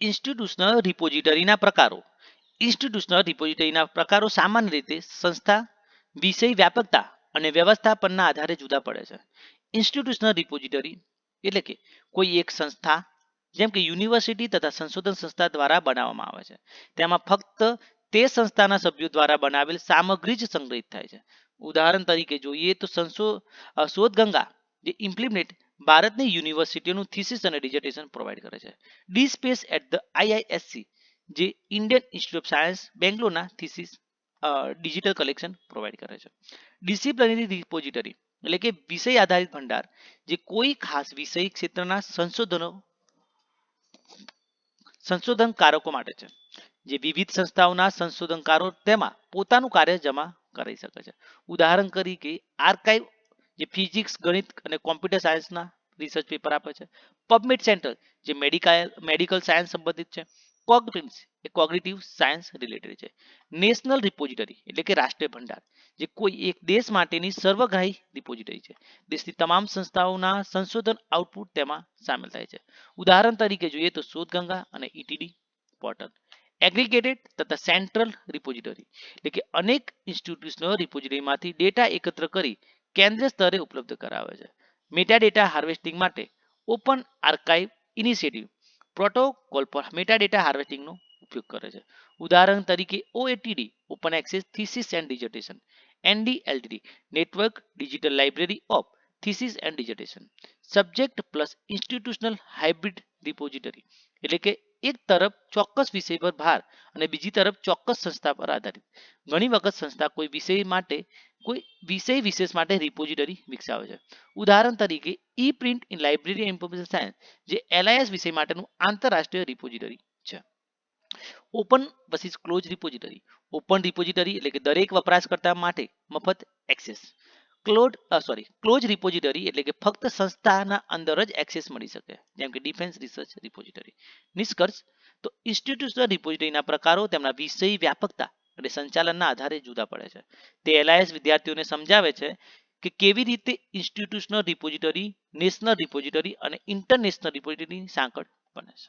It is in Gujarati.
ઇન્સ્ટિટ્યુશનલ રિપોઝિટરીના પ્રકારો. ઇન્સ્ટિટ્યુશનલ રિપોઝિટરીના પ્રકારો સામાન્ય રીતે સંસ્થા, વિષય વ્યાપકતા અને વ્યવસ્થાપનના આધારે જુદા પડે છે. ઇન્સ્ટિટ્યુશનલ રિપોઝિટરી એટલે કે કોઈ એક સંસ્થા, જેમ કે યુનિવર્સિટી તથા સંશોધન સંસ્થા દ્વારા બનાવવામાં આવે છે. તેમાં ફક્ત તે સંસ્થાના સભ્યો દ્વારા બનાવેલ સામગ્રી જ સંગ્રહિત થાય છે. ઉદાહરણ તરીકે જોઈએ તો સંશો શોધગંગા, જે ઇમ્પ્લિમેન્ટ ભારતની યુનિવર્સિટીઓનું થિસિસ અને ડિઝર્ટેશન પ્રોવાઈડ કરે છે. D space at the IISc જે ઇન્ડિયન ઇન્સ્ટિટ્યૂટ ઓફ સાયન્સ, બેંગ્લોરના થિસિસ ડિજિટલ કલેક્શન પ્રોવાઈડ કરે છે. ડિસિપ્લિનરી રિપોઝિટરી, એટલે કે વિષય આધારિત ભંડાર, જે કોઈ ખાસ વિષય ક્ષેત્રના સંશોધનો, સંશોધનકારકો માટે છે, જે વિવિધ સંસ્થાઓના સંશોધનકારો તેમાં પોતાનું કાર્ય જમા કરી શકે છે. ઉદાહરણ તરીકે, આર્કાઇવ, જે ફિઝિક્સ, ગણિત અને કોમ્પ્યુટર સાયન્સના રિસર્ચ પેપર આપે છે. પબમિટ સેન્ટર જે મેડિકલ મેડિકલ સાયન્સ સંબંધિત છે. કોગ્નિટ્સ એ કોગ્નિટિવ સાયન્સ રિલેટેડ છે. નેશનલ રિપોઝિટરી એટલે કે રાષ્ટ્રીય ભંડાર, જે કોઈ એક દેશ માટેની સર્વગ્રાહી રિપોઝિટરી છે. દેશની તમામ સંસ્થાઓના સંશોધન આઉટપુટ તેમાં સામેલ થાય છે. ઉદાહરણ તરીકે જોઈએ તો શોધગંગા અને ઇટીડી પોર્ટલ એગ્રીગેટેડ તથા સેન્ટ્રલ રિપોઝિટરી એટલે કે અનેક ઇન્સ્ટિટ્યુશનલ રિપોઝિટરીમાંથી ડેટા એકત્ર કરી કેન્દ્રીય સ્તરે ઉપલબ્ધ કરાવે છે. મેટા ડેટા હાર્વેસ્ટિંગ માટે ઓપન આર્કાઇવ ઇનિશિયેટિવ પ્રોટોકોલ પર મેટા ડેટા હાર્વેસ્ટિંગનો ઉપયોગ કરે છે. ઉદાહરણ તરીકે OATD open access thesis and dissertation NDLTD network digital library of thesis and dissertation subject plus institutional hybrid repository એટલે કે એક તરફ ચોક્કસ વિષય પર ભાર અને બીજી તરફ ચોક્કસ સંસ્થા પર આધારિત. ઘણી વખત સંસ્થા કોઈ વિષય માટે, કોઈ વિષય વિશેષ માટે રિપોઝિટરી વિકસાવે છે. ઉદાહરણ તરીકે e print in library information science જે એલઆઈએસ વિષય માટેનું આંતરરાષ્ટ્રીય રિપોઝિટરી છે. Open versus close repository open repository એટલે કે દરેક વપરાશકર્તા માટે મફત access closed sorry close repository એટલે કે ફક્ત સંસ્થાના અંદર જ એક્સેસ મળી શકે. જેમ કે ડિફેન્સ રિસર્ચ રિપોઝિટરી નિષ્કર્ષ, તો ઇન્સ્ટિટ્યુશનલ રિપોઝિટરીના પ્રકારો તેમના વિષય વ્યાપકતા અને સંચાલનના આધારે જુદા પડે છે. તે એલઆઈએસ વિદ્યાર્થીઓને સમજાવે છે કે કેવી રીતે ઇન્સ્ટિટ્યુશનલ રિપોઝિટરી નેશનલ રિપોઝિટરી અને ઇન્ટરનેશનલ રિપોઝિટરીની સાંકળ બને છે.